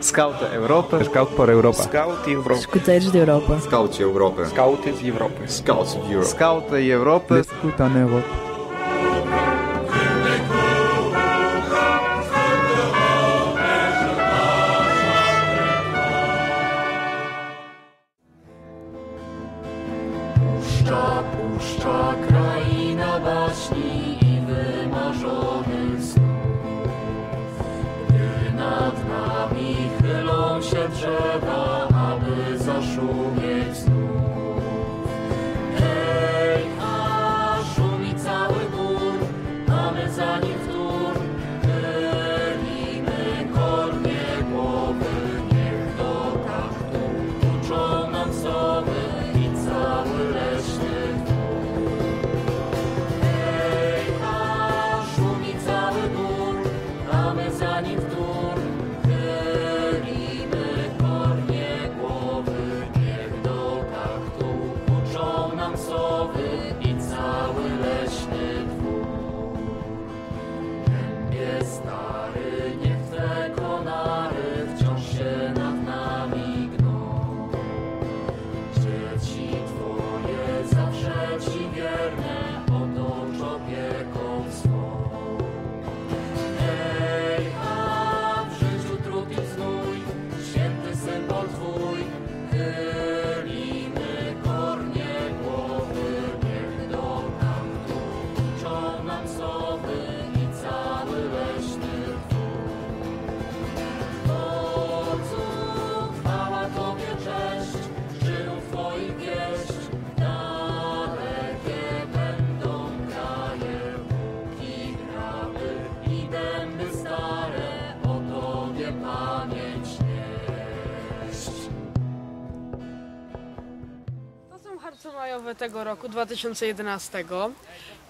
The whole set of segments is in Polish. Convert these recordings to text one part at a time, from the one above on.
Скаута е Европа. Скаут пар Европа. Скаут Европа. Escuteiros da Europa. Скаут Европа. Скаут из Скаут е Европа. Скаута Европа. Скаута Европа. Tego roku 2011.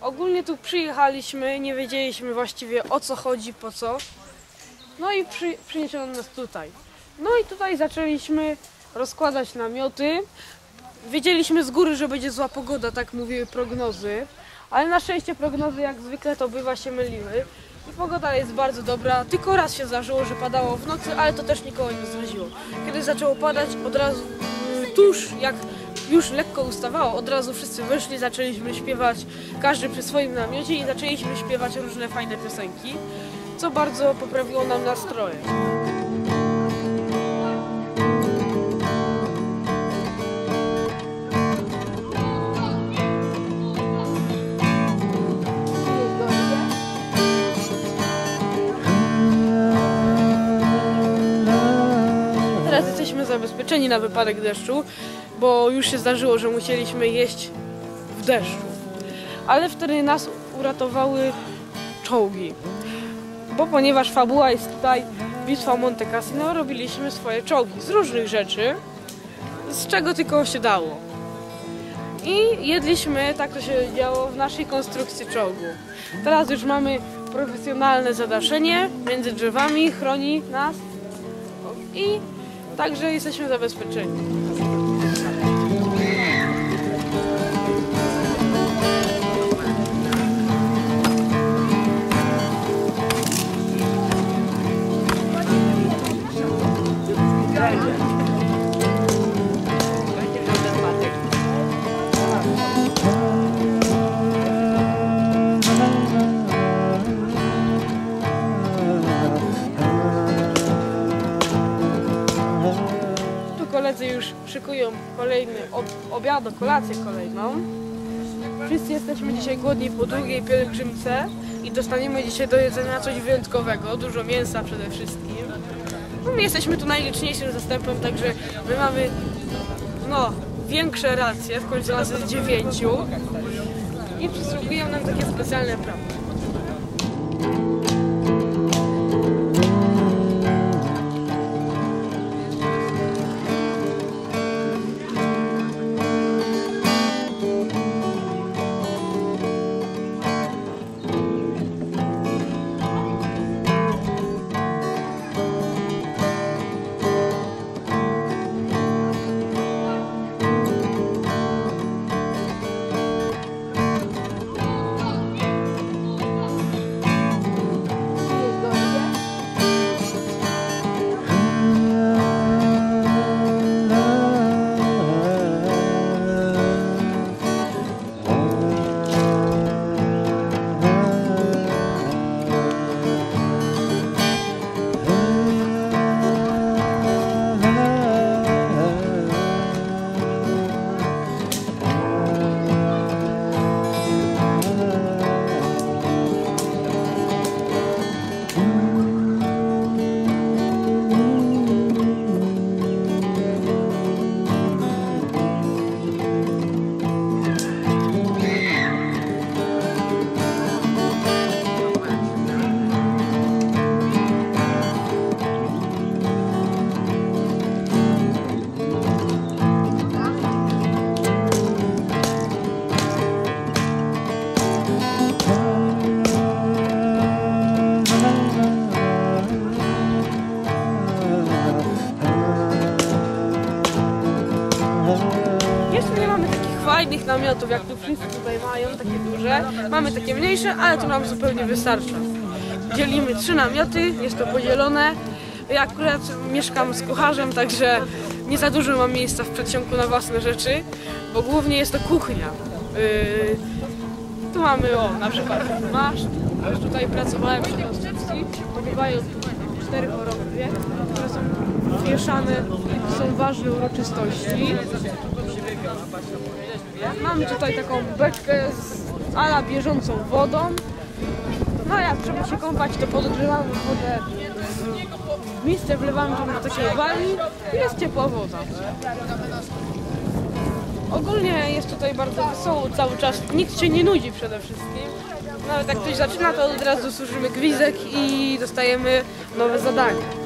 Ogólnie tu przyjechaliśmy, nie wiedzieliśmy właściwie o co chodzi, po co. No i przy, przyniesiono nas tutaj. No i tutaj zaczęliśmy rozkładać namioty. Wiedzieliśmy z góry, że będzie zła pogoda, tak mówiły prognozy. Ale na szczęście prognozy jak zwykle to bywa się myliły. I pogoda jest bardzo dobra. Tylko raz się zdarzyło, że padało w nocy, ale to też nikogo nie zraziło. Kiedy zaczęło padać, od razu y, tuż jak już lekko ustawało, od razu wszyscy wyszli, zaczęliśmy śpiewać, każdy przy swoim namiocie i zaczęliśmy śpiewać różne fajne piosenki, co bardzo poprawiło nam nastroje. Zabezpieczeni na wypadek deszczu, bo już się zdarzyło, że musieliśmy jeść w deszczu. Ale wtedy nas uratowały czołgi. Bo ponieważ fabuła jest tutaj bitwa Monte Cassino, robiliśmy swoje czołgi z różnych rzeczy, z czego tylko się dało. I jedliśmy, tak to się działo, w naszej konstrukcji czołgu. Teraz już mamy profesjonalne zadaszenie między drzewami, chroni nas i także jesteśmy zabezpieczeni. Tu koledzy już szykują kolejny ob obiad, kolację kolejną. Wszyscy jesteśmy dzisiaj głodni po długiej pielgrzymce i dostaniemy dzisiaj do jedzenia coś wyjątkowego, dużo mięsa przede wszystkim. No, my jesteśmy tu najliczniejszym zastępem, także my mamy no, większe racje, w końcu nas jest dziewięciu i przysługują nam takie specjalne prawa. Żadnych namiotów, jak tu wszyscy tutaj mają, takie duże. Mamy takie mniejsze, ale to nam zupełnie wystarcza. Dzielimy trzy namioty, jest to podzielone. Ja akurat mieszkam z kucharzem, także nie za dużo mam miejsca w przedsionku na własne rzeczy, bo głównie jest to kuchnia. Yy, tu mamy, o, na przykład maszt. Już tutaj pracowałem przy konstrukcji. Tu cztery chorągwie, które są mieszane. Są ważne uroczystości. Mamy tutaj taką beczkę z ala bieżącą wodą. No jak trzeba się kąpać, to podgrzewamy wodę w miejsce, wlewamy, żeby to się wali i jest ciepła woda. Ogólnie jest tutaj bardzo wesoło cały czas. Nikt się nie nudzi przede wszystkim. Nawet jak ktoś zaczyna, to od razu słyszymy gwizdek i dostajemy nowe zadania.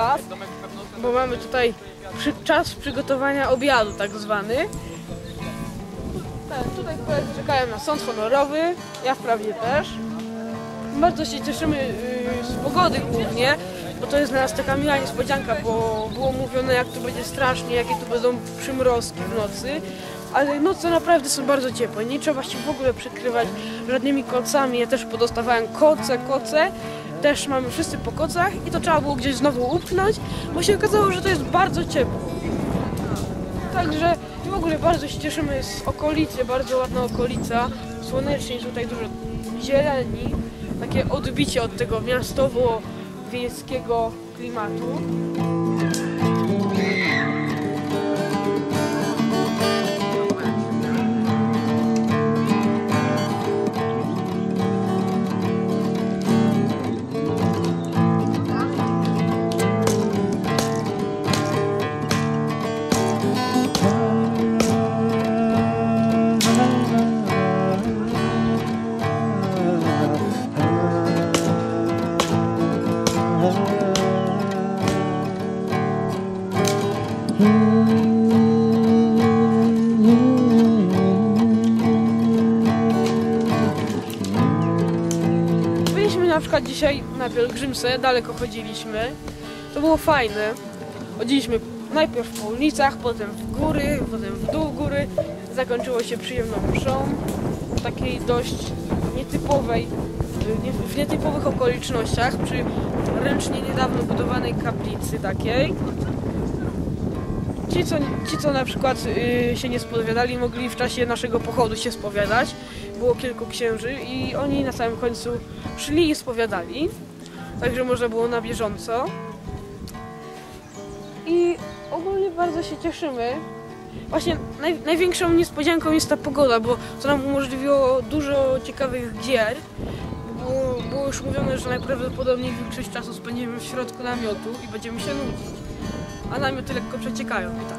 Czas, bo mamy tutaj przy, czas przygotowania obiadu tak zwany. Tak, tutaj koledzy czekają na sąd honorowy, ja wprawdzie też. Bardzo się cieszymy yy, z pogody głównie, bo to jest dla nas taka miła niespodzianka, bo było mówione jak tu będzie strasznie, jakie tu będą przymrozki w nocy. Ale noce naprawdę są bardzo ciepłe, nie trzeba się w ogóle przykrywać żadnymi kocami. Ja też podostawałem koce, koce, też mamy wszyscy po kocach i to trzeba było gdzieś znowu upchnąć, bo się okazało, że to jest bardzo ciepło. Także w ogóle bardzo się cieszymy z okolicy, bardzo ładna okolica, słonecznie, tutaj dużo zieleni, takie odbicie od tego miastowo-wiejskiego klimatu. Byliśmy na przykład dzisiaj na pielgrzymce, daleko chodziliśmy. To było fajne. Chodziliśmy najpierw po ulicach, potem w góry, potem w dół góry. Zakończyło się przyjemną mszą, takiej dość nietypowej, nie- w nietypowych okolicznościach, przy ręcznie niedawno budowanej kaplicy takiej. Ci co, ci, co na przykład y, się nie spowiadali, mogli w czasie naszego pochodu się spowiadać. Było kilku księży i oni na samym końcu szli i spowiadali. Także można było na bieżąco. I ogólnie bardzo się cieszymy. Właśnie naj, największą niespodzianką jest ta pogoda, bo to nam umożliwiło dużo ciekawych gier. Było, było już mówione, że najprawdopodobniej większość czasu spędzimy w środku namiotu i będziemy się nudzić. A namioty lekko przeciekają i tak.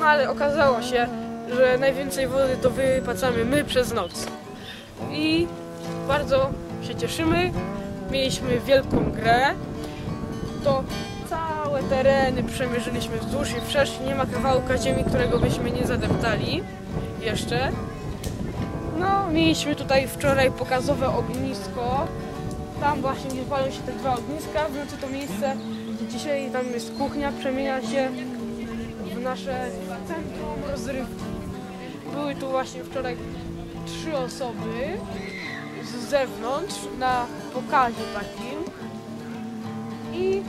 No ale okazało się, że najwięcej wody to wypacamy my przez noc. I bardzo się cieszymy. Mieliśmy wielką grę. To całe tereny przemierzyliśmy wzdłuż i wszerz. Nie ma kawałka ziemi, którego byśmy nie zadeptali jeszcze. No, mieliśmy tutaj wczoraj pokazowe ognisko. Tam właśnie, gdzie palą się te dwa ogniska. W nocy to miejsce, dzisiaj tam jest kuchnia, przemienia się w nasze centrum rozrywki. Były tu właśnie wczoraj trzy osoby z zewnątrz na pokazie takim. I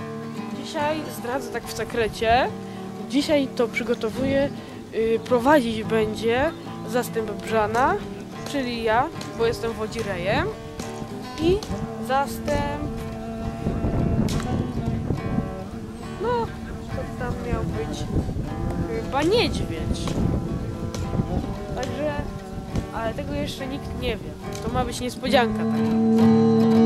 dzisiaj zdradzę tak w sekrecie. Dzisiaj to przygotowuję, y, prowadzić będzie zastęp Brzana, czyli ja, bo jestem wodzirejem. I zastęp. Tam miał być chyba niedźwiedź. Także, ale tego jeszcze nikt nie wie. To ma być niespodzianka taka.